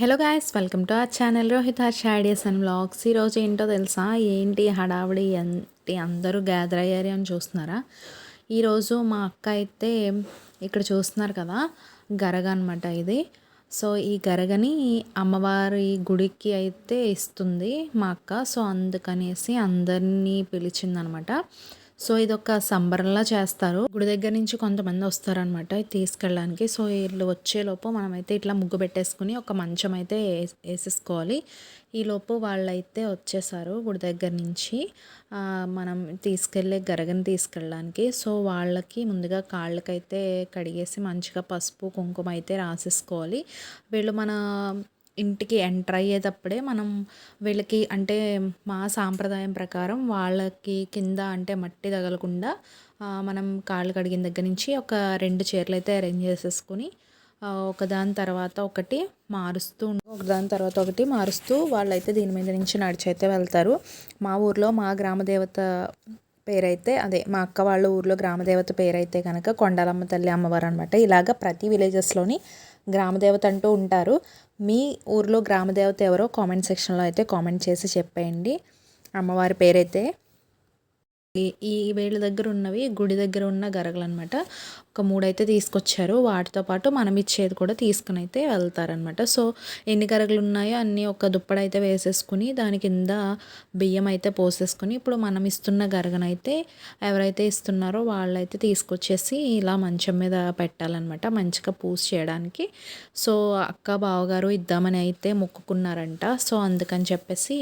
Hello guys welcome to our channel Rohit Harsha ideas and vlogs ఈరోజు ఏంటో తెలుసా? ఏంటి హడావిడి ఏంటి అందరూ గ్యాదర్ అయ్యారు అని చూస్తున్నారా? ఈరోజు మా అక్క అయితే ఇక్కడ చూస్తున్నారు కదా గరగ అనమాట ఇది. సో ఈ గరగని అమ్మవారి గుడికి అయితే ఇస్తుంది మా అక్క. సో అందుకనేసి అందరినీ పిలిచిందనమాట సో ఇది ఒక సంబరంలా చేస్తారు. గుడి దగ్గర నుంచి కొంతమంది వస్తారనమాట తీసుకెళ్ళడానికి. సో వీళ్ళు వచ్చేలోపు మనమైతే ఇట్లా ముగ్గు పెట్టేసుకుని ఒక మంచం అయితే వేసేసుకోవాలి. ఈలోపు వాళ్ళైతే వచ్చేసారు గుడి దగ్గర నుంచి. మనం తీసుకెళ్ళే గరగని తీసుకెళ్ళడానికి. సో వాళ్ళకి ముందుగా కాళ్ళకైతే కడిగేసి మంచిగా పసుపు కుంకుమ అయితే రాసేసుకోవాలి. వీళ్ళు మన ఇంటికి ఎంటర్ అయ్యేటప్పుడే మనం వీళ్ళకి అంటే మా సాంప్రదాయం ప్రకారం వాళ్ళకి కింద అంటే మట్టి తగలకుండా మనం కాళ్ళు కడిగిన దగ్గర నుంచి ఒక రెండు చీరలు అయితే అరేంజ్ చేసేసుకుని ఒకదాని తర్వాత ఒకటి మారుస్తూ ఒకదాని తర్వాత ఒకటి మారుస్తూ వాళ్ళైతే దీని మీద నుంచి నడిచైతే వెళ్తారు. మా ఊర్లో మా గ్రామదేవత పేరైతే అదే మా అక్క వాళ్ళ ఊర్లో గ్రామదేవత పేరైతే కనుక కొండలమ్మ తల్లి అమ్మవారు అనమాట ఇలాగ ప్రతి విలేజెస్లోని గ్రామదేవత అంటూ ఉంటారు. మీ ఊర్లో గ్రామదేవత ఎవరో కామెంట్ సెక్షన్లో అయితే కామెంట్ చేసి చెప్పేయండి. అమ్మవారి పేరైతే ఈ వేళ్ళ దగ్గర ఉన్నవి గుడి దగ్గర ఉన్న గరగలు అనమాట ఒక మూడైతే తీసుకొచ్చారు. వాటితో పాటు మనం ఇచ్చేది కూడా తీసుకుని అయితే వెళ్తారనమాట. సో ఎన్ని గరగలు ఉన్నాయో అన్నీ ఒక దుప్పడైతే వేసేసుకుని దాని కింద బియ్యం అయితే పోసేసుకుని ఇప్పుడు మనం ఇస్తున్న గరగనైతే ఎవరైతే ఇస్తున్నారో వాళ్ళైతే తీసుకొచ్చేసి ఇలా మంచం మీద పెట్టాలన్నమాట మంచిగా పూజ చేయడానికి. సో అక్క బావగారు ఇద్దామని అయితే మొక్కుకున్నారంట. సో అందుకని చెప్పేసి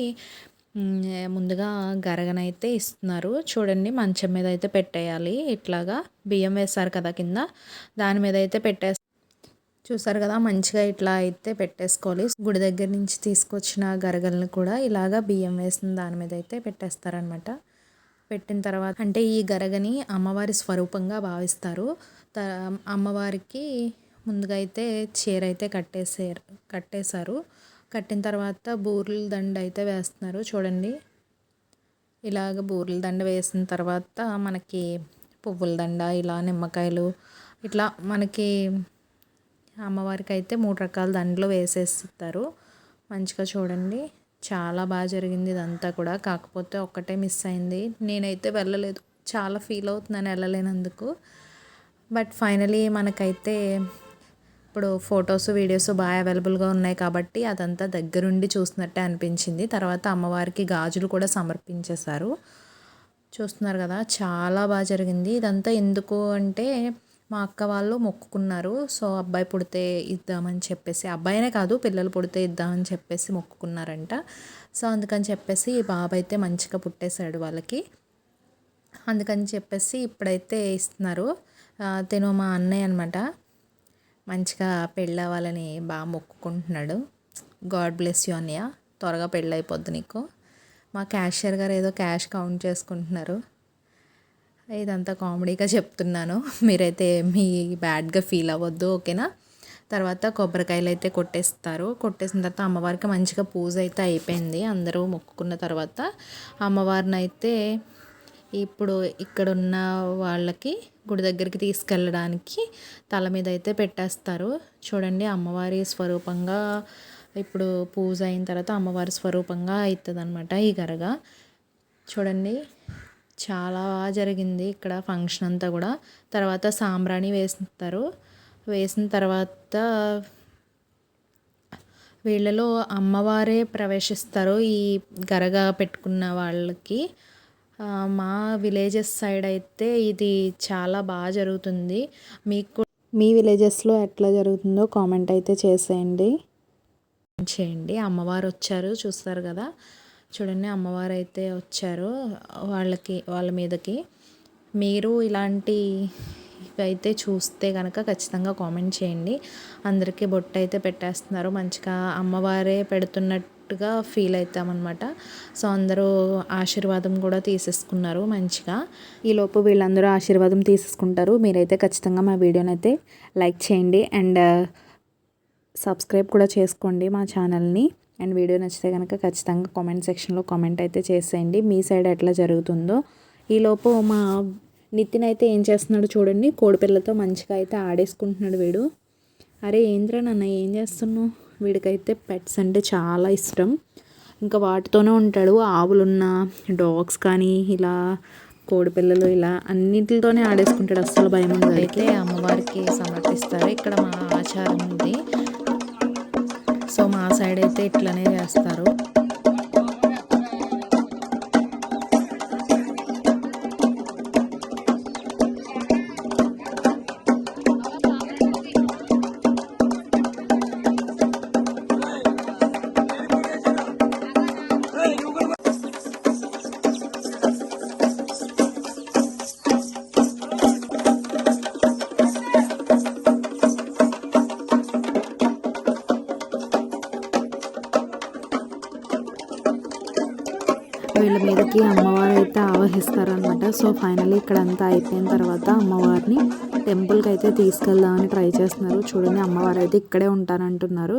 ముందుగా గరగనైతే ఇస్తున్నారు. చూడండి మంచం మీద అయితే పెట్టేయాలి. ఇట్లాగా బియ్యం వేస్తారు కదా కింద దాని మీద అయితే పెట్టే చూసారు కదా మంచిగా ఇట్లా అయితే పెట్టేసుకోవాలి. గుడి దగ్గర నుంచి తీసుకొచ్చిన గరగలను కూడా ఇలాగా బియ్యం వేసిన దాని మీద అయితే పెట్టేస్తారనమాట పెట్టిన తర్వాత అంటే ఈ గరగని అమ్మవారి స్వరూపంగా భావిస్తారు. త అమ్మవారికి ముందుగా అయితే చీర అయితే కట్టేసారు కట్టేశారు. కట్టిన తర్వాత బూరెల దండ అయితే వేస్తున్నారు. చూడండి. ఇలాగ బూరెల దండ వేసిన తర్వాత మనకి పువ్వుల దండ ఇలా నిమ్మకాయలు ఇట్లా మనకి అమ్మవారికి అయితే మూడు రకాల దండలు వేసేస్తారు. మంచిగా చూడండి. చాలా బాగా జరిగింది ఇదంతా కూడా. కాకపోతే ఒక్కటే మిస్ అయింది. నేనైతే వెళ్ళలేదు. చాలా ఫీల్ అవుతున్నాను వెళ్ళలేనందుకు. బట్ ఫైనలీ మనకైతే ఇప్పుడు ఫొటోస్ వీడియోస్ బాగా అవైలబుల్గా ఉన్నాయి కాబట్టి అదంతా దగ్గరుండి చూసినట్టే అనిపించింది. తర్వాత అమ్మవారికి గాజులు కూడా సమర్పించేశారు. చూస్తున్నారు కదా చాలా బాగా జరిగింది. ఇదంతా ఎందుకు అంటే మా అక్క వాళ్ళు మొక్కుకున్నారు. సో అబ్బాయి పుడితే ఇద్దామని చెప్పేసి అబ్బాయినే కాదు పిల్లలు పుడితే ఇద్దామని చెప్పేసి మొక్కుకున్నారంట. సో అందుకని చెప్పేసి బాబు అయితే మంచిగా పుట్టేశాడు వాళ్ళకి. అందుకని చెప్పేసి ఇప్పుడైతే ఇస్తున్నారు. తిను మా అన్నయ్య అనమాట మంచిగా పెళ్ళి అవ్వాలని బాగా మొక్కుకుంటున్నాడు. గాడ్ బ్లెస్ యూ అన్నయ్య. త్వరగా పెళ్ళి అయిపోద్ది నీకు. మా క్యాషియర్ గారు ఏదో క్యాష్ కౌంట్ చేసుకుంటున్నారు. ఇదంతా కామెడీగా చెప్తున్నాను. మీరైతే మీ బ్యాడ్గా ఫీల్ అవ్వద్దు ఓకేనా? తర్వాత కొబ్బరికాయలు అయితే కొట్టేస్తారు. కొట్టేసిన తర్వాత అమ్మవారికి మంచిగా పూజ అయితే అయిపోయింది. అందరూ మొక్కుకున్న తర్వాత అమ్మవారిని అయితే ఇప్పుడు ఇక్కడ ఉన్న వాళ్ళకి గుడి దగ్గరికి తీసుకెళ్ళడానికి తల మీద అయితే పెట్టేస్తారు. చూడండి అమ్మవారి స్వరూపంగా ఇప్పుడు పూజ అయిన తర్వాత అమ్మవారి స్వరూపంగా అవుతుంది అనమాట ఈ గరగ. చూడండి చాలా బాగా జరిగింది ఇక్కడ ఫంక్షన్ అంతా కూడా. తర్వాత సాంబ్రాణి వేస్తారు. వేసిన తర్వాత వీళ్ళలో అమ్మవారే ప్రవేశిస్తారు ఈ గరగ పెట్టుకున్న వాళ్ళకి. మా విలేజెస్ సైడ్ అయితే ఇది చాలా బాగా జరుగుతుంది. మీకు మీ విలేజెస్లో ఎట్లా జరుగుతుందో కామెంట్ అయితే చేసేయండి. చేయండి. అమ్మవారు వచ్చారు చూస్తారు కదా. చూడండి అమ్మవారు అయితే వచ్చారు వాళ్ళకి వాళ్ళ మీదకి. మీరు ఇలాంటి అయితే చూస్తే కనుక ఖచ్చితంగా కామెంట్ చేయండి. అందరికీ బొట్టు అయితే పెట్టేస్తున్నారు. మంచిగా అమ్మవారే పెడుతున్నట్టు అన్నట్టుగా ఫీల్ అవుతామన్నమాట సో అందరూ ఆశీర్వాదం కూడా తీసేసుకున్నారు మంచిగా. ఈలోపు వీళ్ళందరూ ఆశీర్వాదం తీసేసుకుంటారు. మీరైతే ఖచ్చితంగా మా వీడియోని అయితే లైక్ చేయండి అండ్ సబ్స్క్రైబ్ కూడా చేసుకోండి మా ఛానల్ని. అండ్ వీడియో నచ్చితే కనుక ఖచ్చితంగా కామెంట్ సెక్షన్లో కామెంట్ అయితే చేసేయండి. మీ సైడ్ ఎట్లా జరుగుతుందో. ఈలోపు మా నితిన్ అయితే ఏం చేస్తున్నాడు చూడండి. కోడిపిల్లతో మంచిగా అయితే ఆడేసుకుంటున్నాడు వీడు. అరే ఏంద్రా నన్న ఏం చేస్తున్నావు? వీడికైతే పెట్స్ అంటే చాలా ఇష్టం. ఇంకా వాటితోనే ఉంటాడు. ఆవులున్న డాగ్స్ కానీ ఇలా కోడి పిల్లలు ఇలా అన్నిటితోనే ఆడేసుకుంటాడు. అస్సలు భయం ఉండదు అయితే అమ్మవారికి సమర్పిస్తారు. ఇక్కడ మా ఆచారం ఉంది. సో మా సైడ్ అయితే ఇట్లనే చేస్తారు. వీళ్ళ మీదకి అమ్మవారు అయితే ఆవహిస్తారనమాట సో ఫైనల్లీ ఇక్కడ అంతా అయిపోయిన తర్వాత అమ్మవారిని టెంపుల్కి అయితే తీసుకెళ్దామని ట్రై చేస్తున్నారు. చూడండి అమ్మవారు అయితే ఇక్కడే ఉంటారంటున్నారు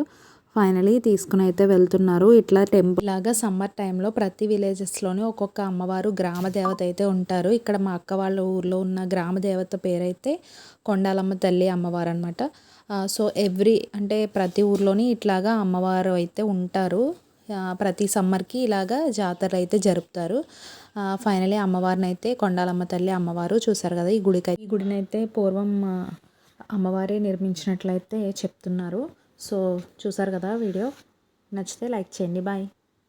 ఫైనలీ తీసుకుని అయితే వెళ్తున్నారు. ఇట్లా టెంపుల్ లాగా సమ్మర్ టైంలో ప్రతి విలేజెస్లోనే ఒక్కొక్క అమ్మవారు గ్రామ దేవత అయితే ఉంటారు. ఇక్కడ మా అక్క వాళ్ళ ఊర్లో ఉన్న గ్రామ దేవత పేరైతే కొండాలమ్మ తల్లి అమ్మవారు అనమాట సో ఎవ్రీ అంటే ప్రతి ఊర్లోని ఇట్లాగా అమ్మవారు అయితే ఉంటారు. ప్రతి సమ్మర్కి ఇలాగా జాతరలు అయితే జరుపుతారు. ఫైనలీ అమ్మవారిని అయితే కొండాలమ్మ తల్లి అమ్మవారు చూసారు కదా ఈ గుడికి ఈ గుడిని అయితే పూర్వం అమ్మవారే నిర్మించినట్లయితే చెప్తున్నారు. సో చూసారు కదా వీడియో. నచ్చితే లైక్ చేయండి. బాయ్.